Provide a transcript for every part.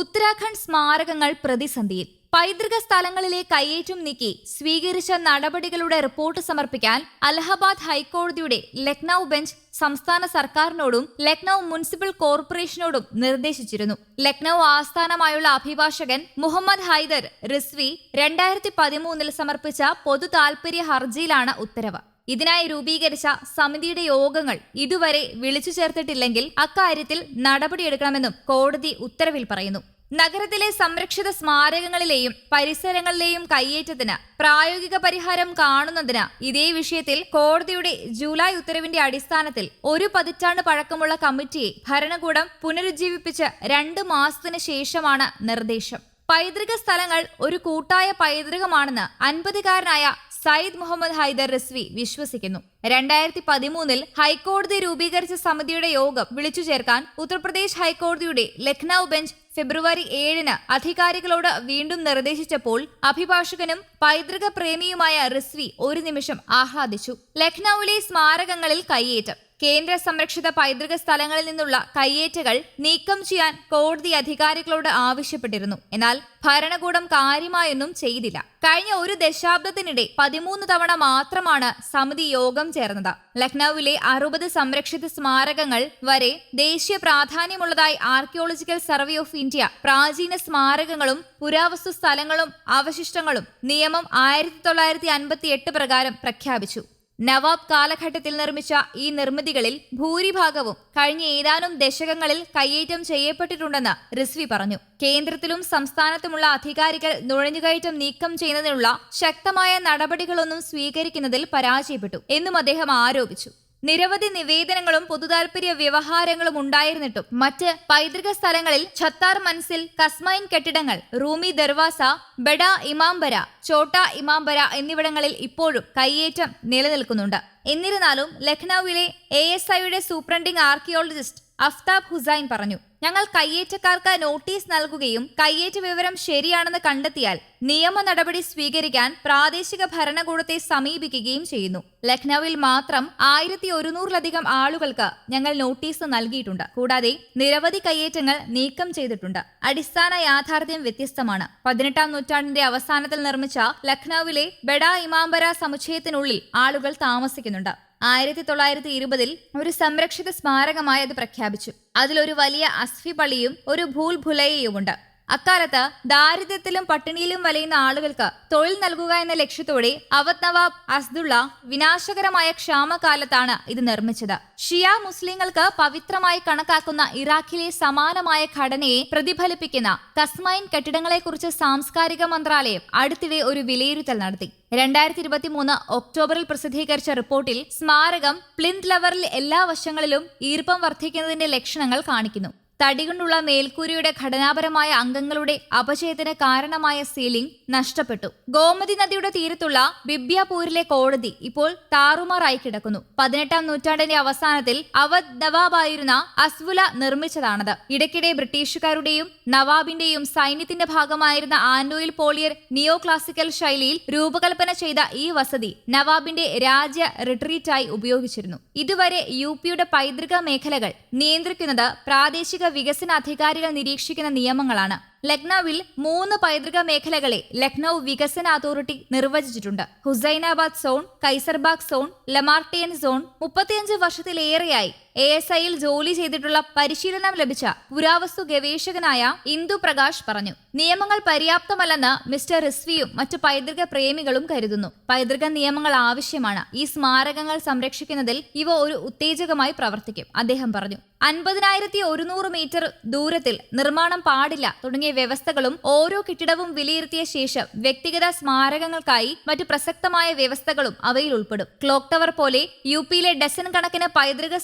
ഉത്തരാഖണ്ഡ് സ്മാരകങ്ങൾ പ്രതിസന്ധിയിൽ. പൈതൃക സ്ഥലങ്ങളിലെ കയ്യേറ്റം നീക്കി സ്വീകരിച്ച നടപടികളുടെ റിപ്പോർട്ട് സമർപ്പിക്കാൻ അലഹബാദ് ഹൈക്കോടതിയുടെ ലക്നൌ ബെഞ്ച് സംസ്ഥാന സർക്കാരിനോടും ലക്നൌ മുനിസിപ്പൽ കോർപ്പറേഷനോടും നിർദ്ദേശിച്ചിരുന്നു. ലക്നൌ ആസ്ഥാനമായുള്ള അഭിഭാഷകൻ മുഹമ്മദ് ഹൈദർ റിസ്വി രണ്ടായിരത്തി പതിമൂന്നിൽ സമർപ്പിച്ച പൊതു താൽപര്യ ഹർജിയിലാണ് ഉത്തരവ്. ഇതിനായി രൂപീകരിച്ച സമിതിയുടെ യോഗങ്ങൾ ഇതുവരെ വിളിച്ചു ചേർത്തിട്ടില്ലെങ്കിൽ അക്കാര്യത്തിൽ നടപടിയെടുക്കണമെന്നും കോടതി ഉത്തരവിൽ പറയുന്നു. നഗരത്തിലെ സംരക്ഷിത സ്മാരകങ്ങളിലെയും പരിസരങ്ങളിലെയും കയ്യേറ്റത്തിന് പ്രായോഗിക പരിഹാരം കാണുന്നതിന് ഇതേ വിഷയത്തിൽ കോടതിയുടെ ജൂലൈ ഉത്തരവിന്റെ അടിസ്ഥാനത്തിൽ ഒരു പതിറ്റാണ്ട് പഴക്കമുള്ള കമ്മിറ്റിയെ ഭരണകൂടം പുനരുജ്ജീവിപ്പിച്ച് രണ്ട് മാസത്തിന് ശേഷമാണ് നിർദ്ദേശം. പൈതൃക സ്ഥലങ്ങൾ ഒരു കൂട്ടായ പൈതൃകമാണെന്ന് അൻപതുകാരനായ സയ്യിദ് മുഹമ്മദ് ഹൈദർ റിസ്വി വിശ്വസിക്കുന്നു. രണ്ടായിരത്തി പതിമൂന്നിൽ ഹൈക്കോടതി രൂപീകരിച്ച സമിതിയുടെ യോഗം വിളിച്ചു ചേർക്കാൻ ഉത്തർപ്രദേശ് ഹൈക്കോടതിയുടെ ലഖ്നൌ ബെഞ്ച് ഫെബ്രുവരി ഏഴിന് അധികാരികളോട് വീണ്ടും നിർദ്ദേശിച്ചപ്പോൾ അഭിഭാഷകനും പൈതൃക പ്രേമിയുമായ റിസ്വി ഒരു നിമിഷം ആഹ്ലാദിച്ചു. ലഖ്നൌവിലെ സ്മാരകങ്ങളിൽ കയ്യേറ്റം. കേന്ദ്ര സംരക്ഷിത പൈതൃക സ്ഥലങ്ങളിൽ നിന്നുള്ള കയ്യേറ്റകൾ നീക്കം ചെയ്യാൻ കോടതി അധികാരികളോട് ആവശ്യപ്പെട്ടിരുന്നു. എന്നാൽ ഭരണകൂടം കാര്യമായൊന്നും ചെയ്തില്ല. കഴിഞ്ഞ ഒരു ദശാബ്ദത്തിനിടെ പതിമൂന്ന് തവണ മാത്രമാണ് സമിതി യോഗം ചേർന്നത്. ലഖ്നൌവിലെ അറുപത് സംരക്ഷിത സ്മാരകങ്ങൾ വരെ ദേശീയ പ്രാധാന്യമുള്ളതായി ആർക്കിയോളജിക്കൽ സർവേ ഓഫ് ഇന്ത്യ. പ്രാചീന സ്മാരകങ്ങളും പുരാവസ്തു സ്ഥലങ്ങളും അവശിഷ്ടങ്ങളും നിയമം ആയിരത്തി തൊള്ളായിരത്തി അൻപത്തി എട്ട് പ്രകാരം പ്രഖ്യാപിച്ചു. നവാബ് കാലഘട്ടത്തിൽ നിർമ്മിച്ച ഈ നിർമ്മിതികളിൽ ഭൂരിഭാഗവും കഴിഞ്ഞ ഏതാനും ദശകങ്ങളിൽ കയ്യേറ്റം ചെയ്യപ്പെട്ടിട്ടുണ്ടെന്ന് റിസ്വി പറഞ്ഞു. കേന്ദ്രത്തിലും സംസ്ഥാനത്തുമുള്ള അധികാരികൾ നുഴഞ്ഞുകയറ്റം നീക്കം ചെയ്യുന്നതിനുള്ള ശക്തമായ നടപടികളൊന്നും സ്വീകരിക്കുന്നതിൽ പരാജയപ്പെട്ടു എന്നും അദ്ദേഹം ആരോപിച്ചു. നിരവധി നിവേദനങ്ങളും പൊതുതാൽപര്യ വ്യവഹാരങ്ങളും ഉണ്ടായിരുന്നിട്ടും മറ്റ് പൈതൃക സ്ഥലങ്ങളിൽ ഛത്താർ മൻസിൽ കസ്മൈൻ കെട്ടിടങ്ങൾ റൂമി ദർവാസ ബഡ ഇമാംബര ചോട്ട ഇമാംബര എന്നിവിടങ്ങളിൽ ഇപ്പോഴും കയ്യേറ്റം നിലനിൽക്കുന്നുണ്ട്. എന്നിരുന്നാലും ലഖ്നൌവിലെ എ എസ് ഐയുടെ സൂപ്രണ്ടിംഗ് ആർക്കിയോളജിസ്റ്റ് അഫ്താബ് ഹുസൈൻ പറഞ്ഞു ഞങ്ങൾ കയ്യേറ്റക്കാർക്ക് നോട്ടീസ് നൽകുകയും കയ്യേറ്റ വിവരം ശരിയാണെന്ന് കണ്ടെത്തിയാൽ നിയമ നടപടി സ്വീകരിക്കാൻ പ്രാദേശിക ഭരണകൂടത്തെ സമീപിക്കുകയും ചെയ്യുന്നു. ലക്നൌവിൽ മാത്രം ആയിരത്തി ഒരുന്നൂറിലധികം ആളുകൾക്ക് ഞങ്ങൾ നോട്ടീസ് നൽകിയിട്ടുണ്ട്. കൂടാതെ നിരവധി കയ്യേറ്റങ്ങൾ നീക്കം ചെയ്തിട്ടുണ്ട്. അടിസ്ഥാന യാഥാർത്ഥ്യം വ്യത്യസ്തമാണ്. പതിനെട്ടാം നൂറ്റാണ്ടിന്റെ അവസാനത്തിൽ നിർമ്മിച്ച ലക്നൌവിലെ ബഡ ഇമാംബര സമുച്ചയത്തിനുള്ളിൽ ആളുകൾ താമസിക്കുന്നുണ്ട്. ആയിരത്തി തൊള്ളായിരത്തി ഇരുപതിൽ ഒരു സംരക്ഷിത സ്മാരകമായി അത് പ്രഖ്യാപിച്ചു. അതിലൊരു വലിയ അസ്ഫി പള്ളിയും ഒരു ഭൂൽ ഭുലയയുമുണ്ട് അക്കാലത്ത് ദാരിദ്ര്യത്തിലും പട്ടിണിയിലും വലയുന്ന ആളുകൾക്ക് തൊഴിൽ നൽകുക എന്ന ലക്ഷ്യത്തോടെ അവത് നവാബ് അസ്ദുള്ള വിനാശകരമായ ക്ഷാമകാലത്താണ് ഇത് നിർമ്മിച്ചത്. ഷിയ മുസ്ലിങ്ങൾക്ക് പവിത്രമായി കണക്കാക്കുന്ന ഇറാഖിലെ സമാനമായ ഘടനയെ പ്രതിഫലിപ്പിക്കുന്ന കസ്മൈൻ കെട്ടിടങ്ങളെക്കുറിച്ച് സാംസ്കാരിക മന്ത്രാലയം അടുത്തിടെ ഒരു വിലയിരുത്തൽ നടത്തി. രണ്ടായിരത്തി ഇരുപത്തി മൂന്ന് ഒക്ടോബറിൽ പ്രസിദ്ധീകരിച്ച റിപ്പോർട്ടിൽ സ്മാരകം പ്ലിന്ത് ലവറിൽ എല്ലാ വശങ്ങളിലും ഈർപ്പം വർദ്ധിക്കുന്നതിന്റെ ലക്ഷണങ്ങൾ കാണിക്കുന്നു. തടികൊണ്ടുള്ള മേൽക്കൂരയുടെ ഘടനാപരമായ അംഗങ്ങളുടെ അപചയത്തിന് കാരണമായ സീലിംഗ് നഷ്ടപ്പെട്ടു. ഗോമതി നദിയുടെ തീരത്തുള്ള ബിബ്യാപൂരിലെ കോടതി ഇപ്പോൾ താറുമാറായി കിടക്കുന്നു. പതിനെട്ടാം നൂറ്റാണ്ടിന്റെ അവസാനത്തിൽ അവധ് നവാബായിരുന്ന അസ്വുല നിർമ്മിച്ചതാണത്. ഇടയ്ക്കിടെ ബ്രിട്ടീഷുകാരുടെയും നവാബിന്റെയും സൈന്യത്തിന്റെ ഭാഗമായിരുന്ന ആൻഡോയിൽ പോളിയർ നിയോ ക്ലാസിക്കൽ ശൈലിയിൽ രൂപകൽപ്പന ചെയ്ത ഈ വസതി നവാബിന്റെ രാജ്യ റിട്രീറ്റായി ഉപയോഗിച്ചിരുന്നു. ഇതുവരെ യു പിയുടെ പൈതൃക മേഖലകൾ നിയന്ത്രിക്കുന്നത് പ്രാദേശിക വികസന അധികാരികൾ നിരീക്ഷിക്കുന്ന നിയമങ്ങളാണ്. ലക്നൌവിൽ മൂന്ന് പൈതൃക മേഖലകളെ ലക്നൌ വികസന authority നിർവചിച്ചിട്ടുണ്ട്. Hussainabad zone Kaiserbagh zone Lamartinian zone മുപ്പത്തിയഞ്ച് വർഷത്തിലേറെയായി എ എസ് ഐയിൽ ജോലി ചെയ്തിട്ടുള്ള പരിശീലനം ലഭിച്ച പുരാവസ്തു ഗവേഷകനായ ഇന്ദു പ്രകാശ് പറഞ്ഞു. നിയമങ്ങൾ പര്യാപ്തമല്ലെന്ന് മിസ്റ്റർ റിസ്വിയും മറ്റു പൈതൃക പ്രേമികളും കരുതുന്നു. പൈതൃക നിയമങ്ങൾ ആവശ്യമാണ്. ഈ സ്മാരകങ്ങൾ സംരക്ഷിക്കുന്നതിൽ ഇവ ഒരു ഉത്തേജകമായി പ്രവർത്തിക്കും അദ്ദേഹം പറഞ്ഞു. അൻപതിനായിരത്തി ഒരുന്നൂറ് മീറ്റർ ദൂരത്തിൽ നിർമ്മാണം പാടില്ല തുടങ്ങിയ വ്യവസ്ഥകളും ഓരോ കെട്ടിടവും വിലയിരുത്തിയ ശേഷം വ്യക്തിഗത സ്മാരകങ്ങൾക്കായി മറ്റു പ്രസക്തമായ വ്യവസ്ഥകളും അവയിൽ ഉൾപ്പെടും. ക്ലോക്ക് ടവർ പോലെ യു പിയിലെ ഡസൻ കണക്കിന് പൈതൃക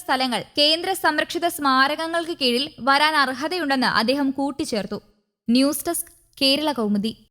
കേന്ദ്ര സംരക്ഷിത സ്മാരകങ്ങൾക്ക് കീഴിൽ വരാൻ അർഹതയുണ്ടെന്ന് അദ്ദേഹം കൂട്ടിച്ചേർത്തു. News desk Kerala Kaumudi.